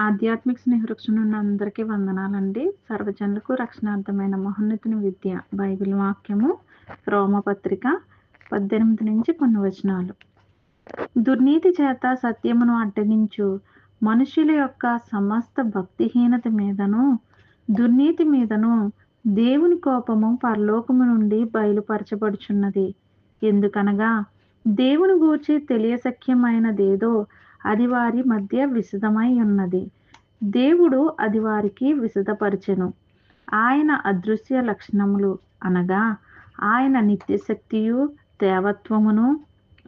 ఆధ్యాత్మిక స్నేహవృక్షం అందరికీ వందనాలండి. సర్వజనులకు రక్షణార్థమైన మహోన్నతిని విద్య బైబిల్ వాక్యము రోమపత్రిక పద్దెనిమిది నుంచి కొన్ని వచనాలు. దుర్నీతి చేత సత్యమును అడ్డగించు మనుషుల యొక్క సమస్త భక్తిహీనత మీదను దుర్నీతి మీదను దేవుని కోపము పరలోకము నుండి బయలుపరచబడుచున్నది. ఎందుకనగా దేవుని గూర్చి తెలియసఖ్యమైనదేదో అది వారి మధ్య విశదమై ఉన్నది. దేవుడు అది వారికి విశదపరచెను. ఆయన అదృశ్య లక్షణములు అనగా ఆయన నిత్యశక్తియు దేవత్వమును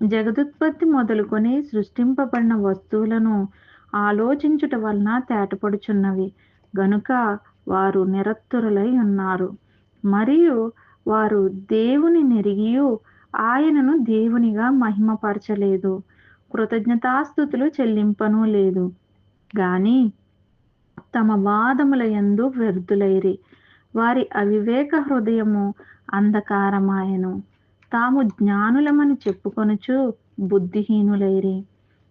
జగదుత్పత్తి మొదలుకొని సృష్టింపబడిన వస్తువులను ఆలోచించుట వలన తేటపడుచున్నవి. గనుక వారు నిరత్తురులై ఉన్నారు. మరియు వారు దేవుని నెరిగియు ఆయనను దేవునిగా మహిమపరచలేదు. కృతజ్ఞతాస్థుతులు చెల్లింపను లేదు. గాని తమ వాదముల యందు వ్యర్థులైరి. వారి అవివేక హృదయము అంధకారమాయను. తాము జ్ఞానులమని చెప్పుకొనుచు బుద్ధిహీనులైరి.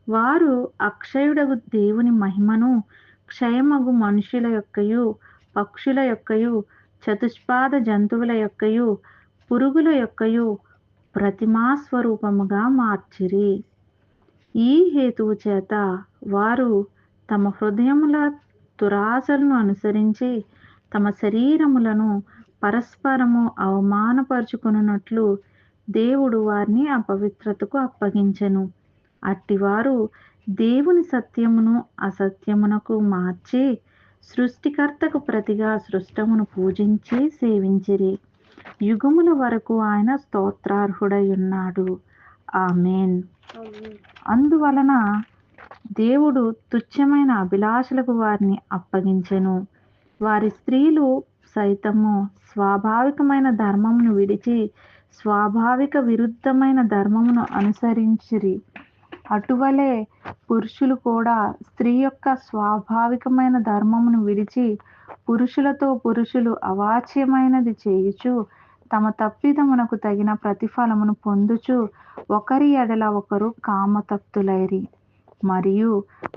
వారు అక్షయుడగు దేవుని మహిమను క్షయమగు మనుషుల యొక్కయు పక్షుల యొక్కయు చతుష్పాద జంతువుల యొక్కయు పురుగుల యొక్కయు ప్రతిమాస్వరూపముగా మార్చిరి. ఈ హేతువు చేత వారు తమ హృదయముల దురాశలను అనుసరించి తమ శరీరములను పరస్పరము అవమానపరుచుకున్నట్లు దేవుడు వారిని అపవిత్రతకు అప్పగించెను. అట్టివారు దేవుని సత్యమును అసత్యమునకు మార్చి సృష్టికర్తకు ప్రతిగా సృష్టమును పూజించి సేవించిరి. యుగముల వరకు ఆయన స్తోత్రార్హుడై ఉన్నాడు. ఆమెన్. అందువలన దేవుడు తుచ్చమైన అభిలాషలకు వారిని అప్పగించెను. వారి స్త్రీలు సైతము స్వాభావికమైన ధర్మమును విడిచి స్వాభావిక విరుద్ధమైన ధర్మమును అనుసరించిరి. అటువలే పురుషులు కూడా స్త్రీ యొక్క స్వాభావికమైన ధర్మమును విడిచి పురుషులతో పురుషులు అవాచ్యమైనది చేయుచు తమ తప్పిదమునకు తగిన ప్రతిఫలమును పొందుచు ఒకరి ఎడల ఒకరు కామతప్తులైరి. మరియు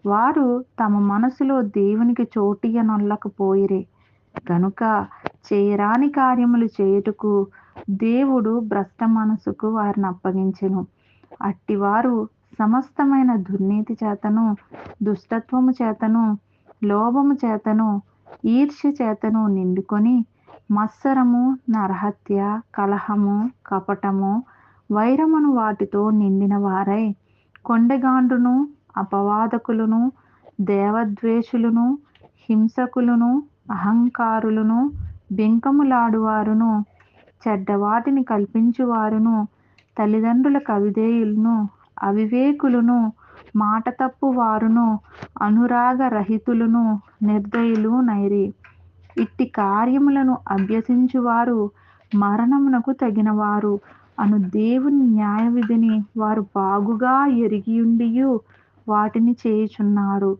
వారు తమ మనసులో దేవునికి చోటియనొల్లకపోయిరే. కనుక చేయరాని కార్యములు చేయుటకు దేవుడు భ్రష్ట మనసుకు వారిని అప్పగించెను. అట్టివారు సమస్తమైన దుర్నీతి చేతను దుష్టత్వము చేతను లోభము చేతను ఈర్ష్య చేతను నిండుకొని మత్సరము నరహత్య కలహము కపటము వైరమును వాటితో నిండిన వారై కొండగాండ్రును అపవాదకులను దేవద్వేషులను హింసకులను అహంకారులను బెంకములాడువారును చెడ్డవాటిని కల్పించువారును తల్లిదండ్రుల కవిధేయులను అవివేకులను మాట తప్పు వారును అనురాగ రహితులను నిర్దయులు నైరి. ఇట్టి కార్యములను అభ్యసించువారు మరణమునకు తగినవారు. అను దేవుని న్యాయ విధిని వారు బాగుగా ఎరిగియుండియు వాటిని చేయుచున్నారు.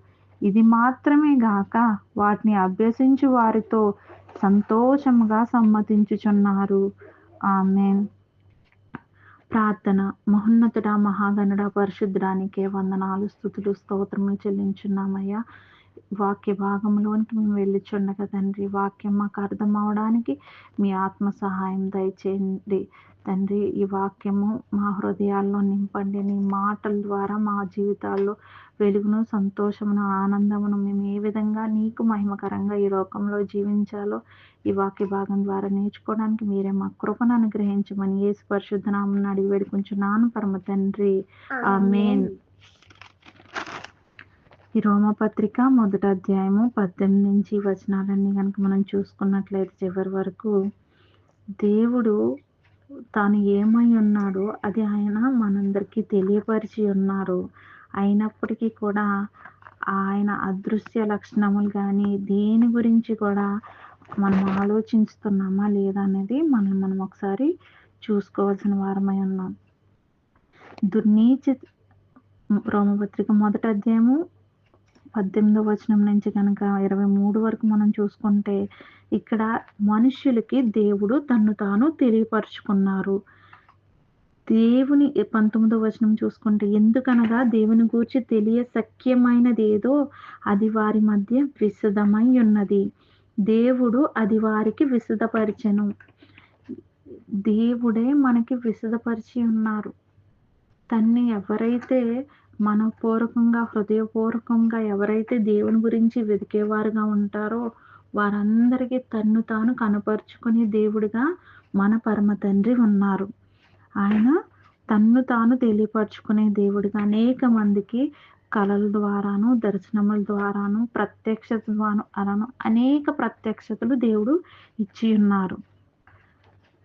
ఇది మాత్రమే గాక వాటిని అభ్యసించు వారితో సంతోషముగా సమ్మతించుచున్నారు. ఆమె ప్రార్థన. మహోన్నతుడ మహాగణుడ పరిశుద్ధానికే వందనాలు స్థుతులు స్తోత్రములు చెల్లించున్నామయ్యా. వాక్య భాగంలోనికి మేము వెళ్ళిచుండగా తండ్రి వాక్యం మాకు అర్థం అవడానికి మీ ఆత్మ సహాయం దయచేయండి. తండ్రి ఈ వాక్యము మా హృదయాల్లో నింపండి. నీ మాటల ద్వారా మా జీవితాల్లో వెలుగును సంతోషమును ఆనందమును మేము ఏ విధంగా నీకు మహిమకరంగా ఈ లోకంలో జీవించాలో ఈ వాక్య భాగం ద్వారా నేర్చుకోవడానికి మీరే మా కృపను అనుగ్రహించమని ఏసు పరిశుద్ధనామని అడిగి వేడుకుంటున్నాను పరమ తండ్రి. ఆమెన్. ఈ రోమపత్రిక మొదటి అధ్యాయము పద్దెనిమిది నుంచి వచనాలన్నీ కనుక మనం చూసుకున్నట్లయితే చివరి వరకు దేవుడు తాను ఏమై ఉన్నాడో అది ఆయన మనందరికీ తెలియపరిచి ఉన్నారు. అయినప్పటికీ కూడా ఆయన అదృశ్య లక్షణములు కానీ దేని గురించి కూడా మనం ఆలోచిస్తున్నామా లేదా అనేది మనం మనం ఒకసారి చూసుకోవాల్సిన వారమై ఉన్నాం. దుర్నీతి రోమపత్రిక మొదటి అధ్యాయము పద్దెనిమిదో వచనం నుంచి కనుక ఇరవై మూడు వరకు మనం చూసుకుంటే ఇక్కడ మనుష్యులకి దేవుడు తన్ను తాను తెలియపరుచుకున్నారు. దేవుని పంతొమ్మిదో వచనం చూసుకుంటే ఎందుకనగా దేవుని గూర్చి తెలియ సఖ్యమైనదేదో అది వారి మధ్య విశదమై ఉన్నది. దేవుడు అది వారికి విశదపరిచెను. దేవుడే మనకి విశదపరిచి ఉన్నారు. తన్ని ఎవరైతే మనపూర్వకంగా హృదయపూర్వకంగా ఎవరైతే దేవుని గురించి వెతికేవారుగా ఉంటారో వారందరికీ తన్ను తాను కనపరుచుకునే దేవుడిగా మన పరమ తండ్రి ఉన్నారు. ఆయన తన్ను తాను తెలియపరుచుకునే దేవుడిగా అనేక మందికి కళల ద్వారాను దర్శనముల ద్వారాను ప్రత్యక్షత ద్వారాను అనేక ప్రత్యక్షతలు దేవుడు ఇచ్చి ఉన్నారు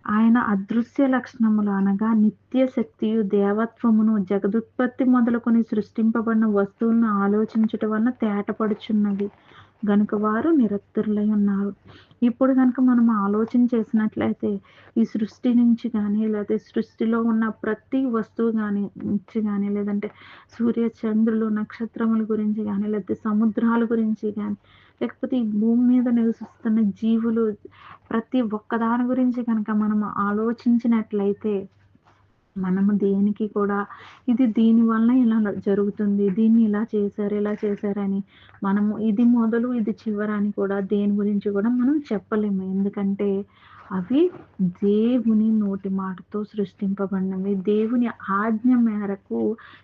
ఆయన అదృశ్య లక్షణములు అనగా నిత్య శక్తియు దేవత్వమును జగదుత్పత్తి మొదలుకొని సృష్టింపబడిన వస్తువులను ఆలోచించుట వలన తేటపడుచున్నవి. గనుక వారు నిరత్తురులై ఉన్నారు. ఇప్పుడు కనుక మనం ఆలోచన చేసినట్లయితే ఈ సృష్టి నుంచి కానీ లేకపోతే సృష్టిలో ఉన్న ప్రతి వస్తువు కానీ నుంచి కానీ లేదంటే సూర్య చంద్రులు నక్షత్రముల గురించి కానీ లేకపోతే సముద్రాల గురించి కానీ లేకపోతే ఈ భూమి మీద నివసిస్తున్న జీవులు ప్రతి ఒక్కదాని గురించి కనుక మనం ఆలోచించినట్లయితే మనము దేనికి కూడా ఇది దీని వలన ఇలా జరుగుతుంది దీన్ని ఇలా చేశారు ఇలా చేశారని మనము ఇది మొదలు ఇది చివరని కూడా దేని గురించి కూడా మనం చెప్పలేము. ఎందుకంటే అవి దేవుని నోటి మాటతో సృష్టింపబడినవి. దేవుని ఆజ్ఞ మేరకు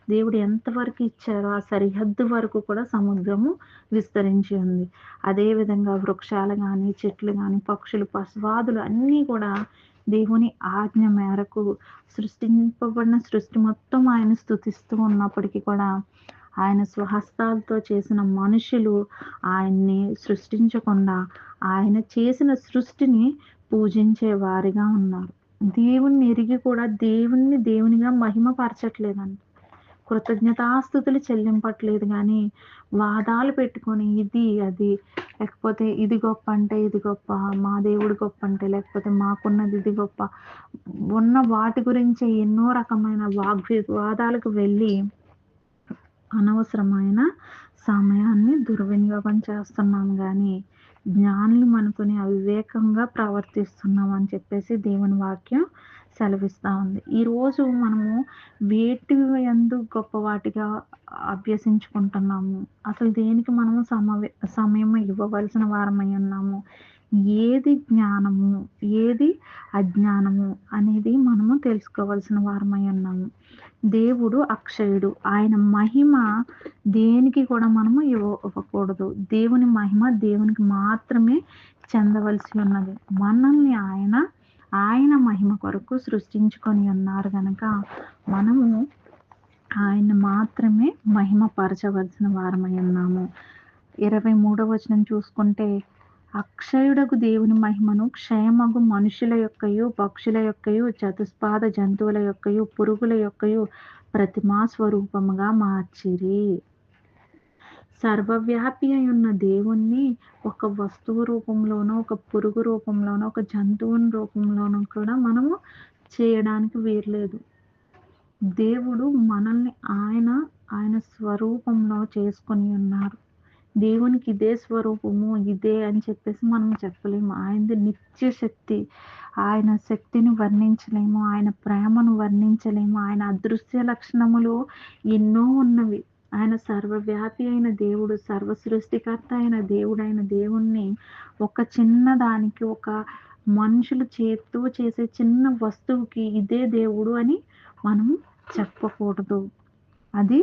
దేవుడు ఎంతవరకు ఇచ్చారో ఆ సరిహద్దు వరకు కూడా సముద్రము విస్తరించి ఉంది. అదేవిధంగా వృక్షాలు కానీ చెట్లు కానీ పక్షులు పశువాదులు అన్నీ కూడా దేవుని ఆజ్ఞ మేరకు సృష్టింపబడిన సృష్టి మొత్తం ఆయన స్థుతిస్తూ ఉన్నప్పటికీ కూడా ఆయన స్వహస్తాలతో చేసిన మనుషులు ఆయన్ని సృష్టించకుండా ఆయన చేసిన సృష్టిని పూజించే వారిగా ఉన్నారు. దేవుణ్ణి ఎరిగి కూడా దేవుణ్ణి దేవునిగా మహిమపరచట్లేదండి కృతజ్ఞతాస్థుతులు చెల్లింపట్లేదు కానీ వాదాలు పెట్టుకొని ఇది అది లేకపోతే ఇది గొప్ప అంటే ఇది గొప్ప మా దేవుడు గొప్ప అంటే లేకపోతే మాకున్నది ఇది గొప్ప ఉన్న వాటి గురించి ఎన్నో రకమైన వాగ్వివాదాలకు వెళ్ళి అనవసరమైన సమయాన్ని దుర్వినియోగం చేస్తున్నాం కానీ జ్ఞానులు అనుకుని అవివేకంగా ప్రవర్తిస్తున్నాం అని చెప్పేసి దేవుని వాక్యం సెలవిస్తూ ఉంది. ఈరోజు మనము వేటి ఎందు గొప్ప వాటిగా అభ్యసించుకుంటున్నాము. అసలు దేనికి మనము సమవే సమయం ఇవ్వవలసిన వారమై ఉన్నాము? ఏది జ్ఞానము ఏది అజ్ఞానము అనేది మనము తెలుసుకోవాల్సిన వారమై ఉన్నాము. దేవుడు అక్షయుడు. ఆయన మహిమ దేనికి కూడా మనము ఇవ్వ ఇవ్వకూడదు. దేవుని మహిమ దేవునికి మాత్రమే చెందవలసి ఉన్నది. మనల్ని ఆయన ఆయన మహిమ కొరకు సృష్టించుకొని ఉన్నారు కనుక మనము ఆయన మాత్రమే మహిమపరచవలసిన వారమై ఉన్నాము. ఇరవై మూడవ వచనం చూసుకుంటే అక్షయుడకు దేవుని మహిమను క్షయమగు మనుషుల యొక్కయు పక్షుల యొక్కయు చతుస్పాద జంతువుల యొక్కయు పురుగుల యొక్కయు ప్రతిమా స్వరూపముగా మార్చిరి. సర్వవ్యాపి అయి ఉన్న దేవుణ్ణి ఒక వస్తువు రూపంలోనో ఒక పురుగు రూపంలోనో ఒక జంతువుని రూపంలోనో కూడా మనము చేయడానికి వీర్లేదు దేవుడు మనల్ని ఆయన ఆయన స్వరూపంలో చేసుకొని ఉన్నారు. దేవునికి ఇదే స్వరూపము ఇదే అని చెప్పేసి మనం చెప్పలేము. ఆయనది నిత్య శక్తి ఆయన శక్తిని వర్ణించలేము ఆయన ప్రేమను వర్ణించలేము ఆయన అదృశ్య లక్షణములు ఎన్నో ఉన్నవి. ఆయన సర్వవ్యాపి అయిన దేవుడు సర్వ సృష్టికర్త అయిన దేవుడైన దేవుణ్ణి ఒక చిన్న దానికి ఒక మనుషులు చేత్తో చేసే చిన్న వస్తువుకి ఇదే దేవుడు అని మనం చెప్పకూడదు. అది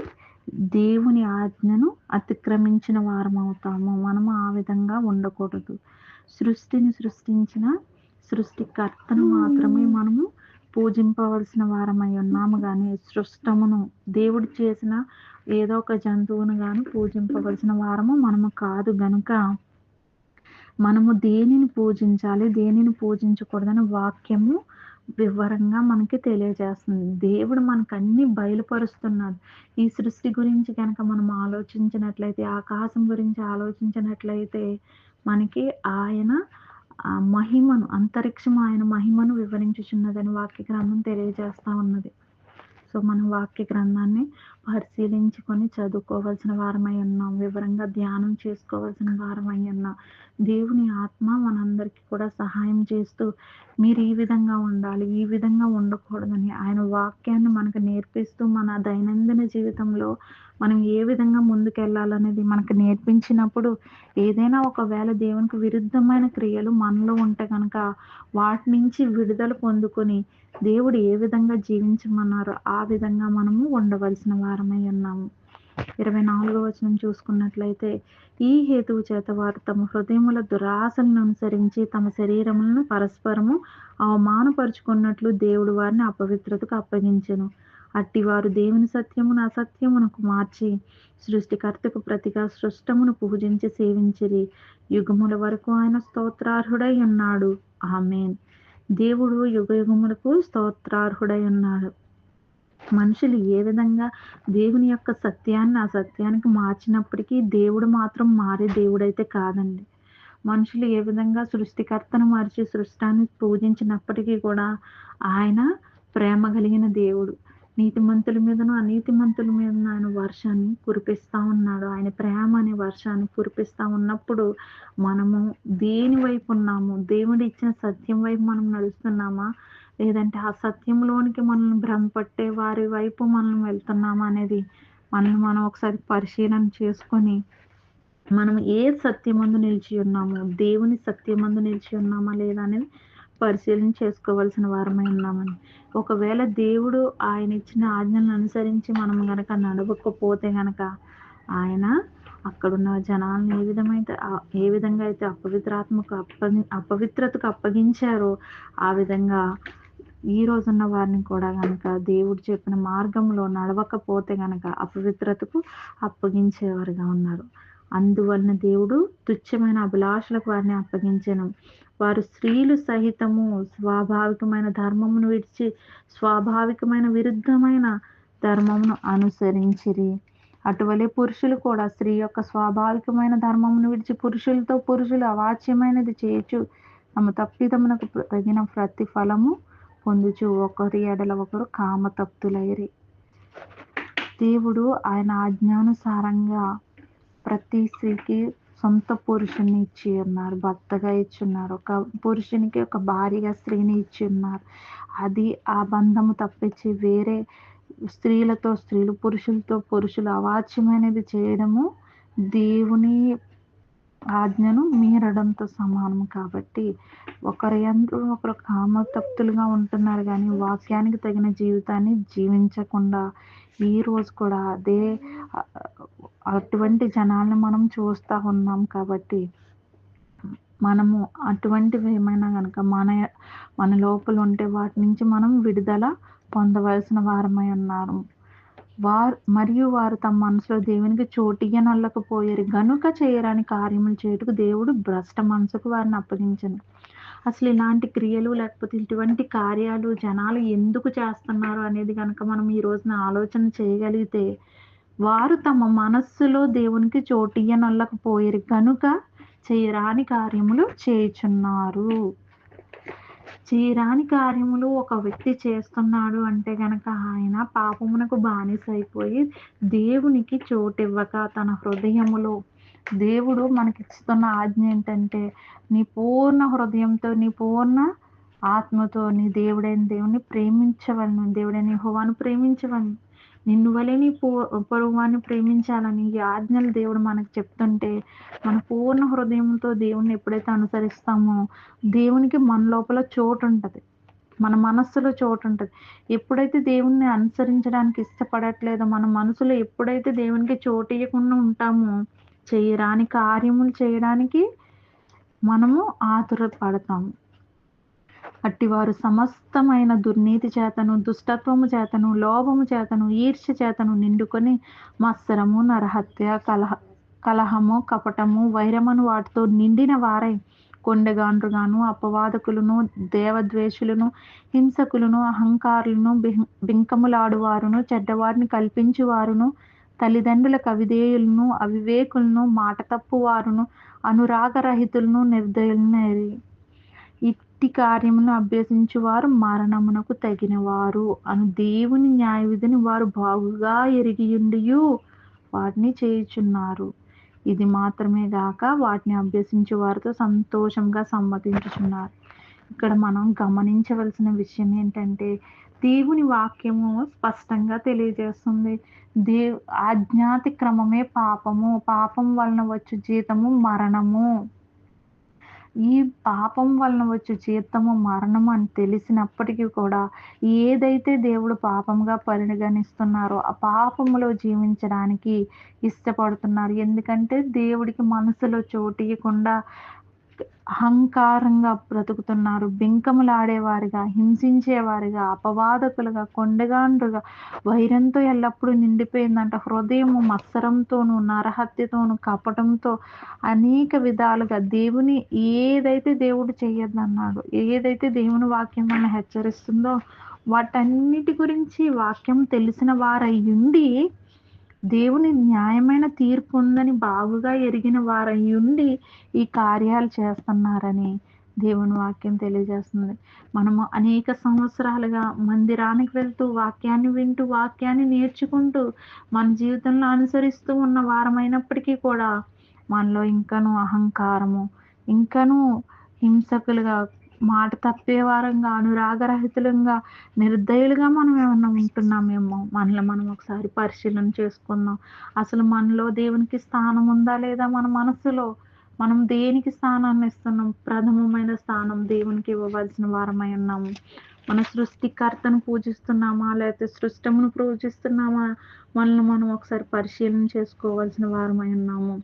దేవుని ఆజ్ఞను అతిక్రమించిన వారం అవుతాము మనము ఆ విధంగా ఉండకూడదు. సృష్టిని సృష్టించిన సృష్టికర్తను మాత్రమే మనము పూజింపవలసిన వారమై ఉన్నాము. కానీ సృష్టమును దేవుడు చేసిన ఏదో ఒక జంతువును కానీ పూజింపవలసిన వారము మనము కాదు. గనుక మనము దేనిని పూజించాలి దేనిని పూజించకూడదని వాక్యము వివరంగా మనకి తెలియజేస్తుంది. దేవుడు మనకు అన్ని బయలుపరుస్తున్నాడు. ఈ సృష్టి గురించి కనుక మనం ఆలోచించినట్లయితే ఆకాశం గురించి ఆలోచించినట్లయితే మనకి ఆయన మహిమను అంతరిక్షం ఆయన మహిమను వివరించుచున్నదని వాక్య గ్రంథం తెలియజేస్తా ఉన్నది. సో మనం వాక్య గ్రంథాన్ని పరిశీలించుకొని చదువుకోవాల్సిన వారమై ఉన్నాం. వివరంగా ధ్యానం చేసుకోవాల్సిన వారమై ఉన్నాం. దేవుని ఆత్మ మనందరికీ కూడా సహాయం చేస్తూ మీరు ఈ విధంగా ఉండాలి ఈ విధంగా ఉండకూడదని ఆయన వాక్యాన్ని మనకు నేర్పిస్తూ మన దైనందిన జీవితంలో మనం ఏ విధంగా ముందుకెళ్ళాలనేది మనకు నేర్పించినప్పుడు ఏదైనా ఒకవేళ దేవునికి విరుద్ధమైన క్రియలు మనలో ఉంటే కనుక వాటి నుంచి విడుదల పొందుకొని దేవుడు ఏ విధంగా జీవించమన్నారో ఆ విధంగా మనము ఉండవలసిన వారమై ఉన్నాము. ఇరవై నాలుగో వచనం చూసుకున్నట్లయితే ఈ హేతువు చేత వారు తమ హృదయముల దురాశలను అనుసరించి తమ శరీరములను పరస్పరము అవమానపరుచుకున్నట్లు దేవుడు వారిని అపవిత్రతకు అప్పగించెను. అట్టివారు దేవుని సత్యమును అసత్యమునకు మార్చి సృష్టికర్తకు ప్రతిగా సృష్టమును పూజించి సేవించిరి. యుగముల వరకు ఆయన స్తోత్రార్హుడై ఉన్నాడు. ఆమెన్. దేవుడు యుగ యుగములకు స్తోత్రార్హుడై ఉన్నాడు మనుషులు ఏ విధంగా దేవుని యొక్క సత్యాన్ని ఆ సత్యానికి మార్చినప్పటికీ దేవుడు మాత్రం మారే దేవుడైతే కాదండి. మనుషులు ఏ విధంగా సృష్టికర్తను మార్చి సృష్టాన్ని పూజించినప్పటికీ కూడా ఆయన ప్రేమ కలిగిన దేవుడు. నీతిమంతుల మీదను అనీతిమంతుల మీద ఆయన వర్షాన్ని కురిపిస్తా ఉన్నాడు. ఆయన ప్రేమ అనే వర్షాన్ని కురిపిస్తూ ఉన్నప్పుడు మనము దేని వైపు ఉన్నాము? దేవుడు ఇచ్చిన సత్యం వైపు మనం నడుస్తున్నామా? లేదంటే ఆ సత్యంలోనికి మనల్ని భ్రమపట్టే వారి వైపు మనం వెళ్తున్నామా అనేది మనల్ని మనం ఒకసారి పరిశీలన చేసుకొని మనం ఏ సత్యమందు నిలిచి ఉన్నాము? దేవుని సత్యమందు నిలిచి ఉన్నామా లేదా అనేది పరిశీలన చేసుకోవాల్సిన వారమై ఉన్నామని ఒకవేళ దేవుడు ఆయన ఇచ్చిన ఆజ్ఞలను అనుసరించి మనం గనక నడవకపోతే గనక ఆయన అక్కడున్న జనాలను ఏ విధమైతే ఏ విధంగా అయితే అపవిత్రాత్మకు అప్పగి అపవిత్రతకు అప్పగించారో ఆ విధంగా ఈ రోజున్న వారిని కూడా గనక దేవుడు చెప్పిన మార్గంలో నడవకపోతే గనక అపవిత్రతకు అప్పగించేవారుగా ఉన్నారు. అందువలన దేవుడు తుచ్చమైన అభిలాషలకు వారిని అప్పగించను. వారు స్త్రీలు సహితము స్వాభావికమైన ధర్మమును విడిచి స్వాభావికమైన విరుద్ధమైన ధర్మమును అనుసరించిరి. అటువలే పురుషులు కూడా స్త్రీ యొక్క స్వాభావికమైన ధర్మమును విడిచి పురుషులతో పురుషులు అవాచ్యమైనది చేయొచ్చు తమ తప్పిదమునకు తగిన ప్రతిఫలము పొందుచు ఒకరి ఎడల ఒకరు కామతప్తులైరి. దేవుడు ఆయన ఆజ్ఞానుసారంగా ప్రతి స్త్రీకి సొంత పురుషుని ఇచ్చి ఉన్నారు భర్తగా ఇచ్చి ఉన్నారు. ఒక పురుషునికి ఒక భార్యగా స్త్రీని ఇచ్చి ఉన్నారు. అది ఆ బంధము తప్పించి వేరే స్త్రీలతో స్త్రీలు పురుషులతో పురుషులు అవాచ్యమైనది చేయడము దేవుని ఆజ్ఞను మీరడంతో సమానం. కాబట్టి ఒకరి ఎందు ఒకరు కామతప్తులుగా ఉంటున్నారు కానీ వాక్యానికి తగిన జీవితాన్ని జీవించకుండా ఈ రోజు కూడా అదే అటువంటి జనాలను మనం చూస్తూ ఉన్నాం కాబట్టి మనము అటువంటివి ఏమైనా కనుక మన మన లోపల ఉంటే వాటి నుంచి మనం విడుదల పొందవలసిన వారమై ఉన్నారు. వారు మరియు వారు తమ మనసులో దేవునికి చోటియ్యనొల్లకపోయారు గనుక చేయరాని కార్యములు చేయుటకు దేవుడు భ్రష్ట మనసుకు వారిని అప్పగించను. అసలు ఇలాంటి క్రియలు లేకపోతే ఇటువంటి కార్యాలు జనాలు ఎందుకు చేస్తున్నారు అనేది కనుక మనం ఈ రోజున ఆలోచన చేయగలిగితే వారు తమ మనస్సులో దేవునికి చోటియ్యనొల్లకపోయారు కనుక చేయరాని కార్యములు చేయుచున్నారు. చేయరాని కార్యములు ఒక వ్యక్తి చేస్తున్నాడు అంటే గనక ఆయన పాపమునకు బానిస అయిపోయి దేవునికి చోటివ్వక తన హృదయములో దేవుడు మనకిస్తున్న ఆజ్ఞ ఏంటంటే నీ పూర్ణ హృదయంతో నీ పూర్ణ ఆత్మతో నీ దేవుడైన దేవుని ప్రేమించవలను. దేవుడైన హోవాను ప్రేమించవలను. నిన్ను వలె నీ పూ పొరుగువాన్ని ప్రేమించాలని ఈ ఆజ్ఞలు దేవుడు మనకు చెప్తుంటే మన పూర్ణ హృదయంతో దేవుణ్ణి ఎప్పుడైతే అనుసరిస్తామో దేవునికి మన లోపల చోటు ఉంటుంది మన మనస్సులో చోటు ఉంటుంది ఎప్పుడైతే దేవుణ్ణి అనుసరించడానికి ఇష్టపడట్లేదో మన మనసులో ఎప్పుడైతే దేవునికి చోటు ఇవ్వకుండా ఉంటామో చేయరాని కార్యములు చేయడానికి మనము ఆతురపడతాము. అట్టివారు సమస్తమైన దుర్నీతి చేతను దుష్టత్వము చేతను లోభము చేతను ఈర్ష్య చేతను నిండుకొని మత్సరము నరహత్య కలహ కలహము కపటము వైరమను వాటితో నిండిన వారై కొండగాండ్రుగాను అపవాదకులను దేవద్వేషులను హింసకులను అహంకారులను బింకములాడువారును చెడ్డవారిని కల్పించువారును తల్లిదండ్రుల కవిధేయులను అవివేకులను మాట తప్పువారును అనురాగరహితులను నిర్దయులను ఇట్టి కార్యమును అభ్యసించువారు మరణమునకు తగినవారు. అను దేవుని న్యాయవిధిని వారు బాగుగా ఎరిగియుండియు వాటిని చేయుచున్నారు. ఇది మాత్రమే గాక వాటిని అభ్యసించే వారితో సంతోషంగా సమ్మతించుచున్నారు. ఇక్కడ మనం గమనించవలసిన విషయం ఏంటంటే దేవుని వాక్యము స్పష్టంగా తెలియజేస్తుంది. దేవు ఆజ్ఞాతి క్రమమే పాపము. పాపం వలన వచ్చు జీతము మరణము. ఈ పాపం వలన వచ్చు జీతము మరణం అని తెలిసినప్పటికీ కూడా ఏదైతే దేవుడు పాపంగా పరిగణిస్తున్నారో ఆ పాపములో జీవించడానికి ఇష్టపడుతున్నారు. ఎందుకంటే దేవుడికి మనసులో చోటు ఇవ్వకుండా అహంకారంగా బ్రతుకుతున్నారు. బింకములాడేవారిగా హింసించేవారిగా అపవాదకులుగా కొండగాండ్రుగా వైరంతో ఎల్లప్పుడూ నిండిపోయిందంట. హృదయము మత్సరంతోనూ నరహత్యతోనూ కపటంతో అనేక విధాలుగా దేవుని ఏదైతే దేవుడు చేయొద్దన్నాడు ఏదైతే దేవుని వాక్యం మనం హెచ్చరిస్తుందో వాటన్నిటి గురించి వాక్యం తెలిసిన వారై ఉండి దేవుని న్యాయమైన తీర్పు ఉందని బాగుగా ఎరిగిన వారై ఉండి ఈ కార్యాలు చేస్తున్నారని దేవుని వాక్యం తెలియజేస్తుంది. మనము అనేక సంవత్సరాలుగా మందిరానికి వెళ్తూ వాక్యాన్ని వింటూ వాక్యాన్ని నేర్చుకుంటూ మన జీవితంలో అనుసరిస్తూ ఉన్న వారమైనప్పటికీ కూడా మనలో ఇంకనూ అహంకారము ఇంకనూ హింసకులుగా మాట తప్పేవారంగా అనురాగరహితులంగా నిర్దయులుగా మనం ఏమన్నా ఉంటున్నామేమో మనలో మనం ఒకసారి పరిశీలన చేసుకుందాం. అసలు మనలో దేవునికి స్థానం ఉందా లేదా మన మనసులో? మనం దేనికి స్థానాన్ని ఇస్తున్నాం? ప్రథమమైన స్థానం దేవునికి ఇవ్వవలసిన వారమై ఉన్నాము. మన సృష్టికర్తను పూజిస్తున్నామా? లేకపోతే సృష్టమును పూజిస్తున్నామా? మనల్ని మనం ఒకసారి పరిశీలన చేసుకోవాల్సిన వారమై ఉన్నాము.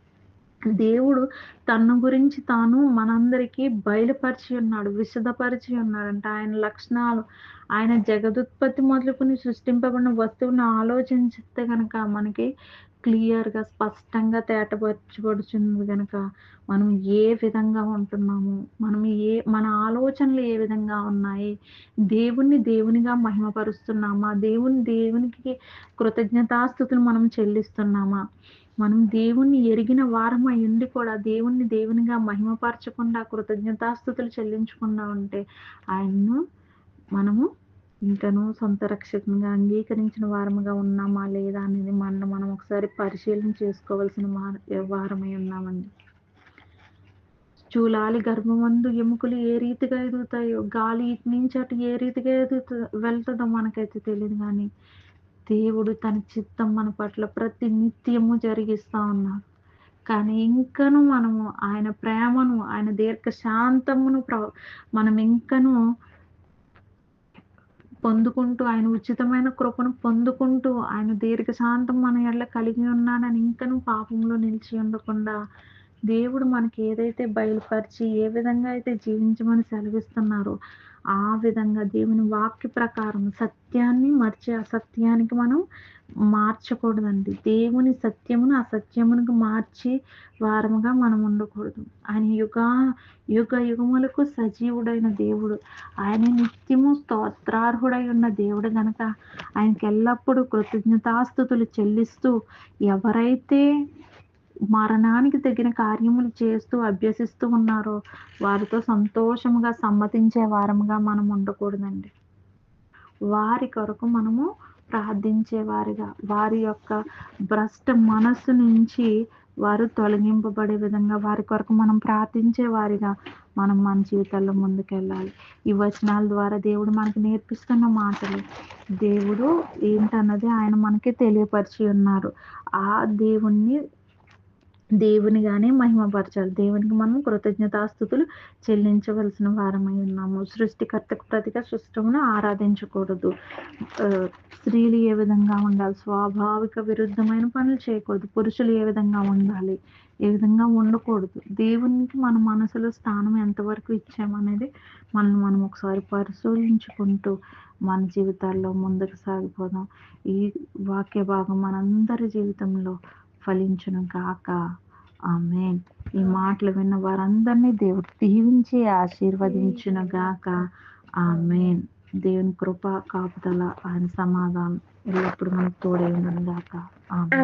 దేవుడు తన గురించి తాను మనందరికీ బయలుపరిచి ఉన్నాడు విశదపరిచి ఉన్నాడంట. ఆయన లక్షణాలు ఆయన జగదుత్పత్తి మొదలుకొని సృష్టింపబడిన వస్తువుని ఆలోచించితే కనుక మనకి క్లియర్గా స్పష్టంగా తేటపరచబడుచున్నది కనుక మనం ఏ విధంగా ఉంటున్నాము? మనం ఏ మన ఆలోచనలు ఏ విధంగా ఉన్నాయి? దేవుణ్ణి దేవునిగా మహిమపరుస్తున్నామా? దేవుని దేవునికి కృతజ్ఞతాస్థుతులు మనం చెల్లిస్తున్నామా? మనం దేవుణ్ణి ఎరిగిన వారమై ఉండి కూడా దేవుణ్ణి దేవునిగా మహిమపరచకుండా కృతజ్ఞతాస్థుతులు చెల్లించకుండా ఉంటే ఆయన్ను మనము ఇంకను సొంత రక్షకునిగా అంగీకరించిన వారముగా ఉన్నామా లేదా అనేది మనం మనం ఒకసారి పరిశీలన చేసుకోవాల్సిన వారమై ఉన్నామండి. చూలాలి గర్భమందు ఎముకలు ఏ రీతిగా ఎదుగుతాయో గాలి ఇటు నుంచి అటు ఏ రీతిగా ఎదుగుతా వెళ్తుందో మనకైతే తెలియదు కానీ దేవుడు తన చిత్తం మన పట్ల ప్రతి నిత్యము జరిగిస్తూ ఉన్నాడు. కానీ ఇంకను మనము ఆయన ప్రేమను ఆయన దీర్ఘ శాంతమును ప్ర మనం ఇంకను పొందుకుంటూ ఆయన ఉచితమైన కృపను పొందుకుంటూ ఆయన దీర్ఘశాంతం మన ఎళ్ళ కలిగి ఉన్నానని ఇంకను పాపంలో నిలిచి ఉండకుండా దేవుడు మనకి ఏదైతే బయలుపరిచి ఏ విధంగా అయితే జీవించమని సెలవిస్తున్నారో ఆ విధంగా దేవుని వాక్య ప్రకారం సత్యాన్ని మర్చి అసత్యానికి మనం మార్చకూడదండి. దేవుని సత్యమును అసత్యమునికి మార్చి వారముగా మనం ఉండకూడదు. ఆయన యుగ యుగ యుగములకు సజీవుడైన దేవుడు. ఆయన నిత్యము స్తోత్రార్హుడై ఉన్న దేవుడు గనక ఆయనకి ఎల్లప్పుడూ కృతజ్ఞతాస్థుతులు చెల్లిస్తూ ఎవరైతే మరణానికి తగిన కార్యములు చేస్తూ అభ్యసిస్తూ ఉన్నారో వారితో సంతోషముగా సమ్మతించే వారముగా మనం ఉండకూడదండి. వారి కొరకు మనము ప్రార్థించే వారిగా వారి యొక్క భ్రష్ట మనస్సు నుంచి వారు తొలగింపబడే విధంగా వారి కొరకు మనం ప్రార్థించే వారిగా మనం మన జీవితాల్లో ముందుకెళ్ళాలి. ఈ వచనాల ద్వారా దేవుడు మనకి నేర్పిస్తున్న మాటలు. దేవుడు ఏంటన్నది ఆయన మనకి తెలియపరిచి ఉన్నారు. ఆ దేవుణ్ణి దేవునిగానే మహిమపరచాలి. దేవునికి మనం కృతజ్ఞతాస్థుతులు చెల్లించవలసిన వారమై ఉన్నాము. సృష్టికర్తకు ప్రతిగా సృష్టమును ఆరాధించకూడదు. స్త్రీలు ఏ విధంగా ఉండాలి? స్వాభావిక విరుద్ధమైన పనులు చేయకూడదు. పురుషులు ఏ విధంగా ఉండాలి? ఏ విధంగా ఉండకూడదు? దేవునికి మన మనసులో స్థానం ఎంతవరకు ఇచ్చామనేది మనం మనం ఒకసారి పరిశోధించుకుంటూ మన జీవితాల్లో ముందుకు సాగిపోదాం. ఈ వాక్య భాగం మనందరి జీవితంలో ఫలించును కాక ఆమె ఈ మాటలు విన్న వారందరినీ దేవుడు దీవించి ఆశీర్వదించును గాక. ఆమె దేవుని కృప కాపుదల ఆయన సమాధానం ఎల్లప్పుడు మనకు తోడై ఉండను గాక. ఆమె